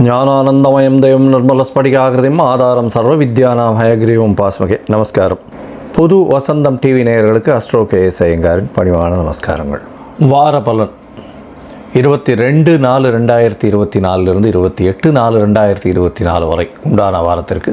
జ్ఞానానందమయం దయం నిర్మలస్ఫటికాకృతిం ஆதாரம் சர்வ வித்யானாம் ஹயக்ரீவம் பாஸ்மகே நமஸ்காரம் புது வசந்தம் டிவி நேயர்களுக்கு அஸ்ட்ரோ கே எஸ் ஐயங்காரின் பணிவான நமஸ்காரங்கள் வார பலன் இருபத்தி ரெண்டு நாலு ரெண்டாயிரத்தி இருபத்தி நாலுலேருந்து இருபத்தி எட்டு நாலு ரெண்டாயிரத்தி இருபத்தி நாலு வரை உண்டான வாரத்திற்கு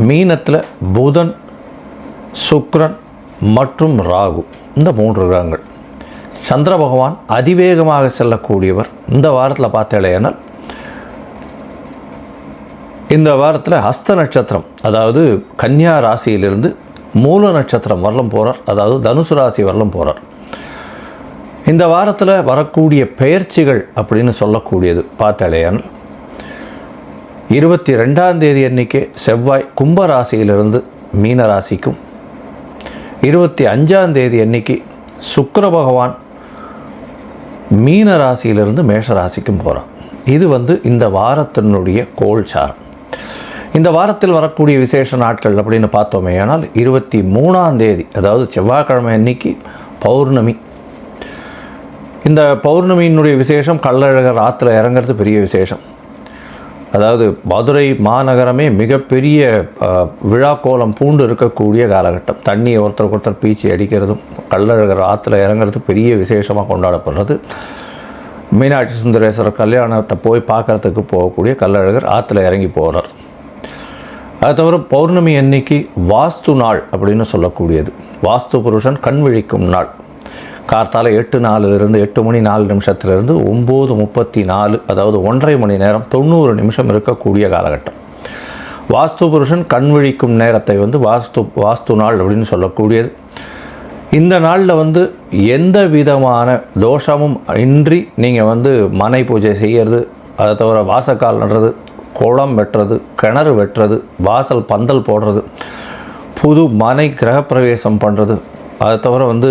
மீனத்தில் புதன் சுக்ரன் மற்றும் ராகு. இந்த மூன்று கிரகங்கள். சந்திர பகவான் அதிவேகமாக செல்லக்கூடியவர். இந்த வாரத்தில் பார்த்தேனால் இந்த வாரத்தில் ஹஸ்த நட்சத்திரம் அதாவது கன்னியா ராசியிலிருந்து மூல நட்சத்திரம் வரலும் போகிறார் அதாவது தனுசு ராசி வரலும் போகிறார் இந்த வாரத்தில் வரக்கூடிய பெயர்ச்சிகள் அப்படின்னு சொல்லக்கூடியது. பார்த்தாலேயானால் இருபத்தி ரெண்டாம் தேதி அன்னைக்கு செவ்வாய் கும்பராசியிலிருந்து மீன ராசிக்கும் இருபத்தி அஞ்சாம் தேதி அன்னைக்கு சுக்கர பகவான் மீன ராசியிலிருந்து மேஷ ராசிக்கும் போகிறான் இது வந்து இந்த வாரத்தினுடைய கோல்சாரம் இந்த வாரத்தில் வரக்கூடிய விசேஷ நாட்கள் அப்படின்னு பார்த்தோமே ஆனால் இருபத்தி மூணாம் தேதி அதாவது செவ்வாய்க்கிழமை அன்னைக்கு பௌர்ணமி. இந்த பௌர்ணமியினுடைய விசேஷம் கள்ளழகர் ஆற்றுல இறங்குறது பெரிய விசேஷம். அதாவது மதுரை மாநகரமே மிகப்பெரிய விழா விழாக்கோலம் பூண்டு இருக்கக்கூடிய காலகட்டம். தண்ணியை ஒருத்தருக்கு ஒருத்தர் பீச்சி அடிக்கிறதும் கள்ளழகர் ஆற்றுல இறங்குறது பெரிய விசேஷமாக கொண்டாடப்படுறது. மீனாட்சி சுந்தரேஸ்வரர் கல்யாணத்தை போய் பார்க்கறதுக்கு போகக்கூடிய கள்ளழகர் ஆற்றுல இறங்கி போகிறார் அது தவிர பௌர்ணமி அன்னைக்கு வாஸ்து நாள் அப்படின்னு சொல்லக்கூடியது. வாஸ்து புருஷன் கண் விழிக்கும் நாள். கார்த்தால எட்டு நாலுலேருந்து எட்டு மணி நாலு நிமிஷத்துலேருந்து ஒம்பது முப்பத்தி நாலு அதாவது ஒன்றரை மணி நேரம் தொண்ணூறு நிமிஷம் இருக்கக்கூடிய காலகட்டம். வாஸ்து புருஷன் கண் விழிக்கும் நேரத்தை வந்து வாஸ்து வாஸ்து நாள் அப்படின்னு சொல்லக்கூடியது. இந்த நாளில் வந்து எந்த விதமான தோஷமும் இன்றி நீங்கள் வந்து மனை பூஜை செய்கிறது அதை தவிர வாசக்கால் நடுறது குளம் வெட்டுறது கிணறு வெட்டுறது வாசல் பந்தல் போடுறது புது மனை கிரகப்பிரவேசம் பண்ணுறது அதை தவிர வந்து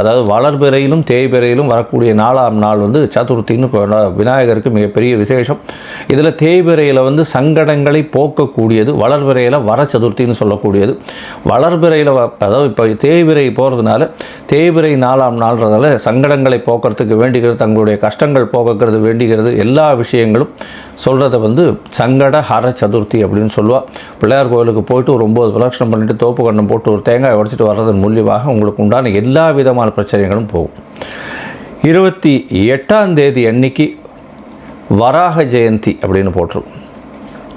அதாவது வளர்பிறையிலும் தேய்பிறையிலும் வரக்கூடிய நாலாம் நாள் வந்து சதுர்த்தின்னு விநாயகருக்கு மிகப்பெரிய விசேஷம். இதில் தேய்பிறையில் வந்து சங்கடங்களை போக்கக்கூடியது வளர்பிறையில் வர சதுர்த்தின்னு சொல்லக்கூடியது. வளர்பிறையில் அதாவது இப்போ தேய்பிறை போகிறதுனால தேய்பிறை நாலாம் நாள்ன்றதால சங்கடங்களை போக்குறதுக்கு வேண்டிக்கிறது தங்களுடைய கஷ்டங்கள் போக்குறது வேண்டிக்கிறது எல்லா விஷயங்களும் சொல்கிறத வந்து சங்கட ஹர சதுர்த்தி அப்படின்னு சொல்லுவா. பிள்ளையார் கோயிலுக்கு போயிட்டு ஒரு ஒம்பது பிரதட்சணம் பண்ணிட்டு தோப்பு கண்ணம் போட்டு ஒரு தேங்காய் உடைச்சிட்டு வர்றதன் மூலியமாக உங்களுக்கு உண்டான எல்லா விதமான பிரச்சனைகளும் போகும். இருபத்தி எட்டாம் தேதி அன்னைக்கு வராக ஜெயந்தி அப்படின்னு போட்டிருக்கும்.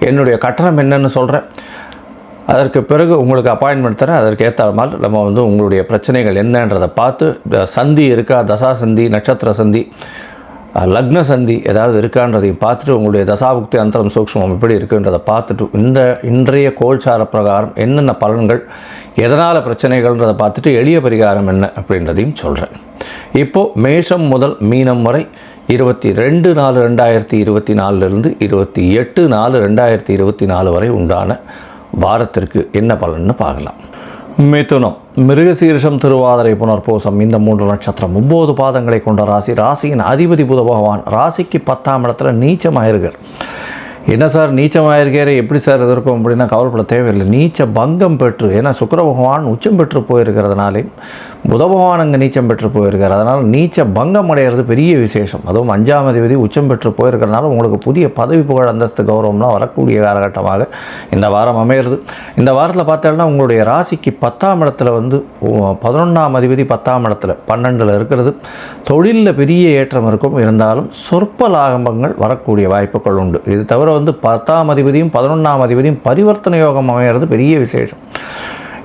என்னுடைய கட்டணம் என்னன்னு சொல்கிறேன் அதற்கு பிறகு உங்களுக்கு அப்பாயின்மெண்ட் தரேன். அதற்கு ஏற்ற மாதிரி நம்ம வந்து உங்களுடைய பிரச்சனைகள் என்னன்றதை பார்த்து சந்தி இருக்கா தசா சந்தி நட்சத்திர சந்தி லக்ன சந்தி ஏதாவது இருக்கான்றதையும் பார்த்துட்டு உங்களுடைய தசாபுக்தி அந்தரம் சூக்ஷ்மம் எப்படி இருக்குன்றதை பார்த்துட்டு இந்த இன்றைய கோல்சார பிரகாரம் என்னென்ன பலன்கள் எதனால் பிரச்சனைகள்ன்றதை பார்த்துட்டு எளிய பரிகாரம் என்ன அப்படின்றதையும் சொல்கிறேன் இப்போது மேஷம் முதல் மீனம் வரை இருபத்தி ரெண்டு நாலு ரெண்டாயிரத்தி இருபத்தி நாலுலேருந்து இருபத்தி எட்டு நாலு ரெண்டாயிரத்தி இருபத்தி நாலு வரை உண்டான வாரத்திற்கு என்ன பலன்னு பார்க்கலாம். மிதுனம் மிருகசீரிஷம் திருவாதிரை புனர்பூசம் இந்த மூன்று நட்சத்திரம் ஒம்பது பாதங்களை கொண்ட ராசி. ராசியின் அதிபதி புத பகவான் ராசிக்கு பத்தாம் இடத்துல நீச்சமாயிருக்கார் என்ன சார் நீச்சமாயிருக்காரு எப்படி சார் இது இருக்கும் அப்படின்னா கவலைப்பட தேவையில்லை. நீச்ச பங்கம் பெற்று ஏன்னா சுக்கர பகவான் உச்சம் பெற்று போயிருக்கிறதுனாலே புத பகவான் அங்கே நீச்சம் பெற்று போயிருக்கார். அதனால் நீச்ச பங்கம் அடைகிறது பெரிய விசேஷம். அதுவும் அஞ்சாம் அதிபதி உச்சம் பெற்று போயிருக்கிறதுனால உங்களுக்கு புதிய பதவி புகழ் அந்தஸ்து கௌரவம்லாம் வரக்கூடிய காலகட்டமாக இந்த வாரம் அமையிறது. இந்த வாரத்தில் பார்த்தோம்னா உங்களுடைய ராசிக்கு பத்தாம் இடத்துல வந்து பதினொன்றாம் அதிபதி பத்தாம் இடத்துல பன்னெண்டில் இருக்கிறது. தொழிலில் பெரிய ஏற்றம் இருக்கும். இருந்தாலும் சொற்ப லாகம்பங்கள் வரக்கூடிய வாய்ப்புகள் உண்டு. இது தவிர வந்து பத்தாம் அதிபதியும் பதினொன்றாம் அதிபதியும் பரிவர்த்தனை யோகம் அமைகிறது பெரிய விசேஷம்.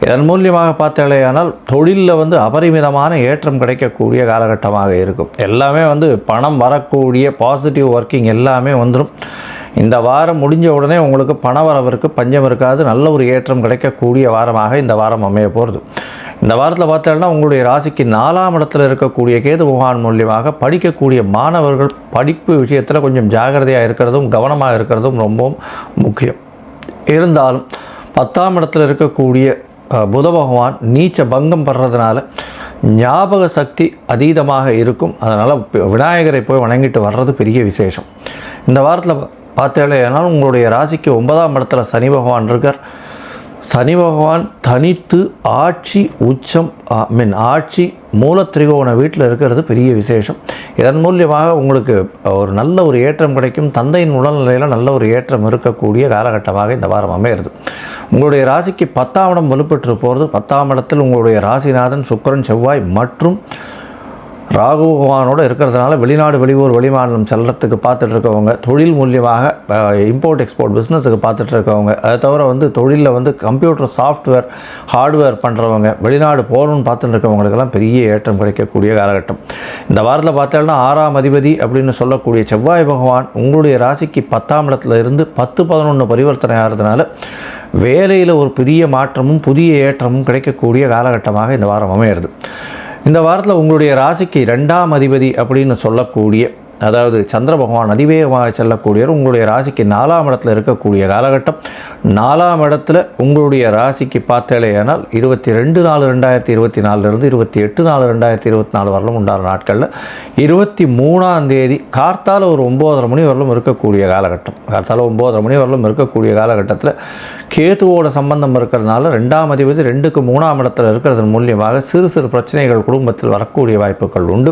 இதன் மூலியமாக பார்த்தாலேயானால் தொழிலில் வந்து அபரிமிதமான ஏற்றம் கிடைக்கக்கூடிய காலகட்டமாக இருக்கும். எல்லாமே வந்து பணம் வரக்கூடிய பாசிட்டிவ் ஒர்க்கிங் எல்லாமே வந்துடும் இந்த வாரம் முடிஞ்ச உடனே உங்களுக்கு பண வரவிற்கு பஞ்சம் இருக்காது. நல்ல ஒரு ஏற்றம் கிடைக்கக்கூடிய வாரமாக இந்த வாரம் அமைய போகிறது இந்த வாரத்தில் பார்த்தோம்னா உங்களுடைய ராசிக்கு நாலாம் இடத்துல இருக்கக்கூடிய கேது பகவான் மூலியமாக படிக்கக்கூடிய மாணவர்கள் படிப்பு விஷயத்தில் கொஞ்சம் ஜாகிரதையாக இருக்கிறதும் கவனமாக இருக்கிறதும் ரொம்பவும் முக்கியம். இருந்தாலும் பத்தாம் இடத்துல இருக்கக்கூடிய புத பகவான் நீச்ச பங்கம் படுறதுனால ஞாபக சக்தி அதீதமாக இருக்கும். அதனால் விநாயகரை போய் வணங்கிட்டு வர்றது பெரிய விசேஷம். இந்த வாரத்தில் பார்த்தேன்னா உங்களுடைய ராசிக்கு ஒன்பதாம் இடத்துல சனி பகவான் இருக்கார். சனி பகவான் தனித்து ஆட்சி உச்சம் மீன் ஆட்சி மூலத்திரிகோண வீட்டில் இருக்கிறது பெரிய விசேஷம். இதன் மூலியமாக உங்களுக்கு ஒரு நல்ல ஒரு ஏற்றம் கிடைக்கும். தந்தையின் உடல்நிலையில் நல்ல ஒரு ஏற்றம் இருக்கக்கூடிய காலகட்டமாக இந்த வாரம் அமையிறது. உங்களுடைய ராசிக்கு பத்தாம் இடம் வலுப்பெற்று போகிறது பத்தாம் இடத்தில் உங்களுடைய ராசிநாதன் சுக்கிரன் செவ்வாய் மற்றும் ராகு பகவானோடு இருக்கிறதுனால வெளிநாடு வெளியூர் வெளிமாநிலம் செல்றதுக்கு பார்த்துட்டு இருக்கவங்க தொழில் மூலியமாக இம்போர்ட் எக்ஸ்போர்ட் பிஸ்னஸுக்கு பார்த்துட்டு இருக்கவங்க அதை தவிர வந்து தொழிலில் வந்து கம்ப்யூட்டர் சாஃப்ட்வேர் ஹார்ட்வேர் பண்ணுறவங்க வெளிநாடு போகணும்னு பார்த்துட்டு இருக்கவங்களுக்கெல்லாம் பெரிய ஏற்றம் கிடைக்கக்கூடிய காலகட்டம். இந்த வாரத்தில் பார்த்தோம்னா ஆறாம் அதிபதி அப்படின்னு சொல்லக்கூடிய செவ்வாய் பகவான் உங்களுடைய ராசிக்கு பத்தாம் இடத்துல இருந்து பத்து பதினொன்று பரிவர்த்தனை ஆகிறதுனால வேலையில் ஒரு பெரிய மாற்றமும் புதிய ஏற்றமும் கிடைக்கக்கூடிய காலகட்டமாக இந்த வாரம் அமையிறது. இந்த வாரத்தில் உங்களுடைய ராசிக்கு ரெண்டாம் அதிபதி அப்படின்னு சொல்லக்கூடிய அதாவது சந்திர பகவான் அதிவேகமாக செல்லக்கூடியவர் உங்களுடைய ராசிக்கு நாலாம் இடத்துல இருக்கக்கூடிய காலகட்டம். நாலாம் இடத்துல உங்களுடைய ராசிக்கு பார்த்தேலையானால் இருபத்தி ரெண்டு நாலு ரெண்டாயிரத்தி இருபத்தி நாலுலேருந்து இருபத்தி எட்டு நாலு ரெண்டாயிரத்தி இருபத்தி நாலு வரலும் உண்டான நாட்களில் இருபத்தி மூணாம் தேதி கார்த்தால ஒரு ஒம்போதரை மணி வரலும் இருக்கக்கூடிய காலகட்டம். கார்த்தால ஒம்போதரை மணி வரலும் இருக்கக்கூடிய காலகட்டத்தில் கேதுவோட சம்பந்தம் இருக்கிறதுனால ரெண்டாம் அதிபதி ரெண்டுக்கு மூணாம் இடத்துல இருக்கிறது மூலியமாக சிறு சிறு பிரச்சனைகள் குடும்பத்தில் வரக்கூடிய வாய்ப்புகள் உண்டு.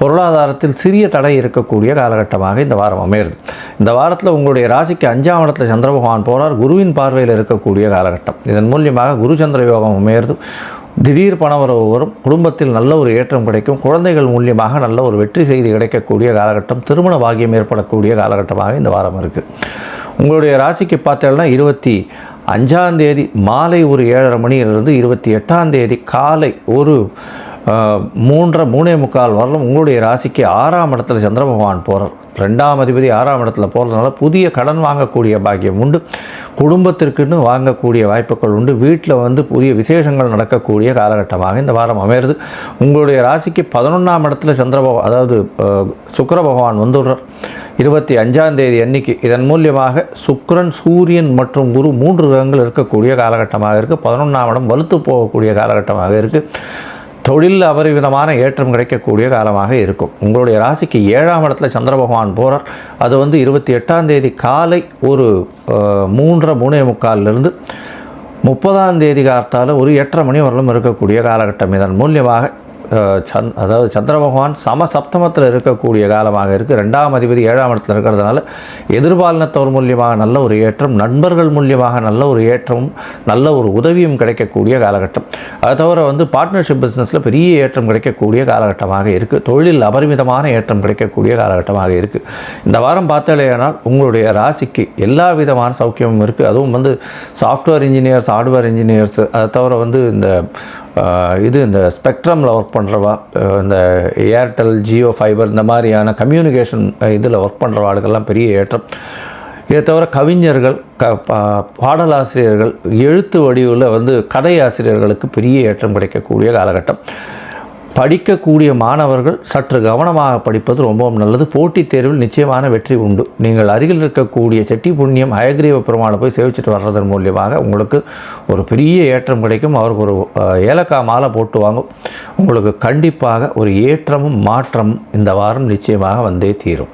பொருளாதாரத்தில் சிறிய தடை இருக்கக்கூடிய காலகட்டமாக இந்த வாரம் அமையிறது இந்த வாரத்தில் உங்களுடைய ராசிக்கு அஞ்சாம் இடத்துல சந்திர பகவான் குருவின் பார்வையில் இருக்கக்கூடிய காலகட்டம். இதன் மூலியமாக குரு சந்திர யோகம் அமையிறது திடீர் பணவரவு வரும். குடும்பத்தில் நல்ல ஒரு ஏற்றம் கிடைக்கும். குழந்தைகள் மூலியமாக நல்ல ஒரு வெற்றி செய்தி கிடைக்கக்கூடிய காலகட்டம். திருமண பாகியம் ஏற்படக்கூடிய காலகட்டமாக இந்த வாரம் இருக்குது உங்களுடைய ராசிக்கு பார்த்தீங்கன்னா இருபத்தி அஞ்சாந்தேதி மாலை ஒரு ஏழரை மணியிலிருந்து இருபத்தி எட்டாம் தேதி காலை ஒரு மூன்றரை மூணே முக்கால் வரலும் உங்களுடைய ராசிக்கு ஆறாம் இடத்துல சந்திர பகவான் போகிறார் ரெண்டாம் அதிபதி ஆறாம் இடத்துல போகிறதுனால புதிய கடன் வாங்கக்கூடிய பாக்கியம் உண்டு. குடும்பத்திற்குன்னு வாங்கக்கூடிய வாய்ப்புகள் உண்டு. வீட்டில் வந்து புதிய விசேஷங்கள் நடக்கக்கூடிய காலகட்டமாக இந்த வாரம் அமையிறது. உங்களுடைய ராசிக்கு பதினொன்றாம் இடத்துல சந்திர பகவான் அதாவது சுக்கர பகவான் வந்துடுறார். இருபத்தி அஞ்சாம் தேதி அன்னைக்கு இதன் மூலியமாக சுக்ரன் சூரியன் மற்றும் குரு மூன்று கிரகங்கள் இருக்கக்கூடிய காலகட்டமாக இருக்குது பதினொன்றாம் இடம் வலுத்து போகக்கூடிய காலகட்டமாக இருக்குது தொழிலில் அபரிவிதமான ஏற்றம் கிடைக்கக்கூடிய காலமாக இருக்கும். உங்களுடைய ராசிக்கு ஏழாம் இடத்துல சந்திர பகவான் போகிறார் அது வந்து இருபத்தி எட்டாம் தேதி காலை ஒரு மூன்றரை மூணே முக்காலிலிருந்து முப்பதாம் தேதி காத்தால் ஒரு எட்டரை மணி வரலும் இருக்கக்கூடிய காலகட்டம். இதன் மூலியமாக சந் அதாவது சந்திர பகவான் சம சப்தமத்தில் இருக்கக்கூடிய காலமாக இருக்குது ரெண்டாம் அதிபதி ஏழாம் இடத்துல இருக்கிறதுனால எதிர்பாலினத்தவர் மூலியமாக நல்ல ஒரு ஏற்றம் நண்பர்கள் மூலியமாக நல்ல ஒரு ஏற்றமும் நல்ல ஒரு உதவியும் கிடைக்கக்கூடிய காலகட்டம். அது தவிர வந்து பார்ட்னர்ஷிப் பிஸ்னஸில் பெரிய ஏற்றம் கிடைக்கக்கூடிய காலகட்டமாக இருக்குது தொழிலில் அபரிமிதமான ஏற்றம் கிடைக்கக்கூடிய காலகட்டமாக இருக்குது இந்த வாரம் பார்த்தாலேயானால் உங்களுடைய ராசிக்கு எல்லா விதமான சௌக்கியமும் இருக்குது அதுவும் வந்து சாஃப்ட்வேர் இன்ஜினியர்ஸ் ஹார்ட்வேர் இன்ஜினியர்ஸ் அதை தவிர வந்து இந்த இது இந்த ஸ்பெக்ட்ரமில் ஒர்க் பண்ணுறவா இந்த ஏர்டெல் ஜியோ ஃபைபர் இந்த மாதிரியான கம்யூனிகேஷன் இதில் ஒர்க் பண்ணுற பண்ணுறவாளுக்கெல்லாம் பெரிய ஏற்றம். இதை தவிர கவிஞர்கள் க பா- பாடலாசிரியர்கள் எழுத்து வடிவில் வந்து கதை ஆசிரியர்களுக்கு பெரிய ஏற்றம் கிடைக்கக்கூடிய காலகட்டம். படிக்கக்கூடிய மாணவர்கள் சற்று கவனமாக படிப்பது ரொம்பவும் நல்லது. போட்டித் தேர்வில் நிச்சயமான வெற்றி உண்டு. நீங்கள் அருகில் இருக்கக்கூடிய செட்டி புண்ணியம் ஹயக்ரீவ பெருமாளை போய் சேவிச்சிட்டு வர்றதன் மூலியமாக உங்களுக்கு ஒரு பெரிய ஏற்றம் கிடைக்கும். அவருக்கு ஒரு ஏலக்காய் மாலை போட்டு வாங்கும். உங்களுக்கு கண்டிப்பாக ஒரு ஏற்றமும் மாற்றமும் இந்த வாரம் நிச்சயமாக வந்தே தீரும்.